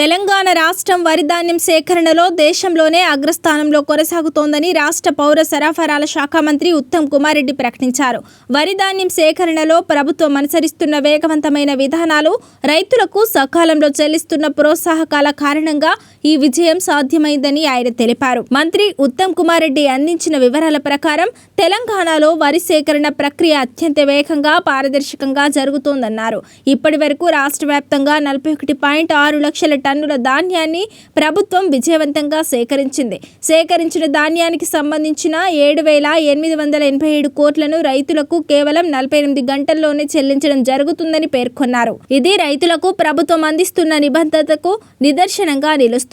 తెలంగాణ రాష్ట్రం వరిధాన్యం సేకరణలో దేశంలోనే అగ్రస్థానంలో కొనసాగుతోందని రాష్ట్ర పౌర సరఫరాల శాఖ మంత్రి ఉత్తమ్ కుమార్ రెడ్డి ప్రకటించారు. వరిధాన్యం సేకరణలో ప్రభుత్వం అనుసరిస్తున్న వేగవంతమైన విధానాలు రైతులకు సకాలంలో చెల్లిస్తున్న ప్రోత్సాహకాల కారణంగా ఈ విజయం సాధ్యమైందని ఆయన తెలిపారు. మంత్రి ఉత్తమ్ కుమార్ రెడ్డి అందించిన వివరాల ప్రకారం తెలంగాణలో వరి సేకరణ ప్రక్రియ అత్యంత వేగంగా పారదర్శకంగా జరుగుతోందన్నారు. ఇప్పటి వరకు రాష్ట్ర వ్యాప్తంగా నలభై ఒకటి పాయింట్ ఆరు లక్షల టన్నుల ధాన్యాన్ని ప్రభుత్వం విజయవంతంగా సేకరించింది. సేకరించిన ధాన్యానికి సంబంధించిన ఏడు వేల ఎనిమిది వందల ఎనభై ఏడు కోట్లను రైతులకు కేవలం నలభై ఎనిమిది గంటల్లోనే చెల్లించడం జరుగుతుందని పేర్కొన్నారు. ఇది రైతులకు ప్రభుత్వం అందిస్తున్న నిబద్ధతకు నిదర్శనంగా నిలుస్తుంది.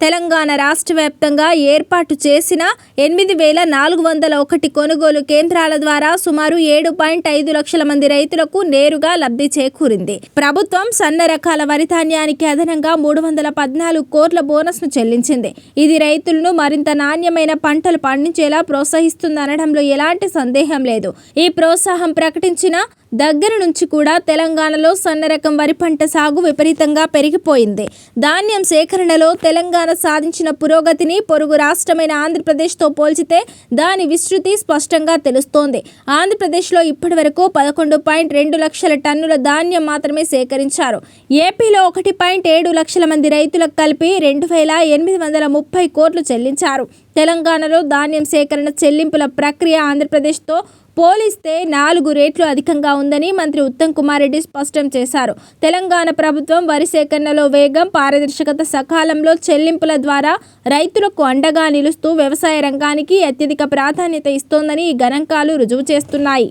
తెలంగాణ రాష్ట్ర వ్యాప్తంగా ఏర్పాటు చేసిన ఎనిమిది వేల నాలుగు వందల ఒకటి కొనుగోలు కేంద్రాల ద్వారా సుమారు ఏడు పాయింట్ ఐదు లక్షల మంది రైతులకు నేరుగా లబ్ధి చేకూరింది. ప్రభుత్వం సన్న రకాల వరి ధాన్యానికి అదనంగా మూడు వందల పద్నాలుగు కోట్ల బోనస్ను చెల్లించింది. ఇది రైతులను మరింత నాణ్యమైన పంటలు పండించేలా ప్రోత్సహిస్తుందనడంలో ఎలాంటి సందేహం లేదు. ఈ ప్రోత్సాహం ప్రకటించిన దగ్గర నుంచి కూడా తెలంగాణలో సన్న రకం వరి పంట సాగు విపరీతంగా పెరిగిపోయింది. ధాన్యం సేకరణలో తెలంగాణ సాధించిన పురోగతిని పొరుగు రాష్ట్రమైన ఆంధ్రప్రదేశ్తో పోల్చితే దాని విస్తృతి స్పష్టంగా తెలుస్తోంది. ఆంధ్రప్రదేశ్లో ఇప్పటివరకు పదకొండు పాయింట్ రెండు లక్షల టన్నుల ధాన్యం మాత్రమే సేకరించారు. ఏపీలో ఒకటి పాయింట్ ఏడు లక్షల మంది రైతులకు కలిపి రెండు వేల ఎనిమిది వందల ముప్పై కోట్లు చెల్లించారు. తెలంగాణలో ధాన్యం సేకరణ చెల్లింపుల ప్రక్రియ ఆంధ్రప్రదేశ్తో పోలిస్తే నాలుగు రేట్లు అధికంగా ఉందని మంత్రి ఉత్తమ్ కుమార్ రెడ్డి స్పష్టం చేశారు. తెలంగాణ ప్రభుత్వం వరి సేకరణలో వేగం పారదర్శకత సకాలంలో చెల్లింపుల ద్వారా రైతులకు అండగా నిలుస్తూ వ్యవసాయ రంగానికి అత్యధిక ప్రాధాన్యత ఇస్తోందని ఈ గణాంకాలు రుజువు చేస్తున్నాయి.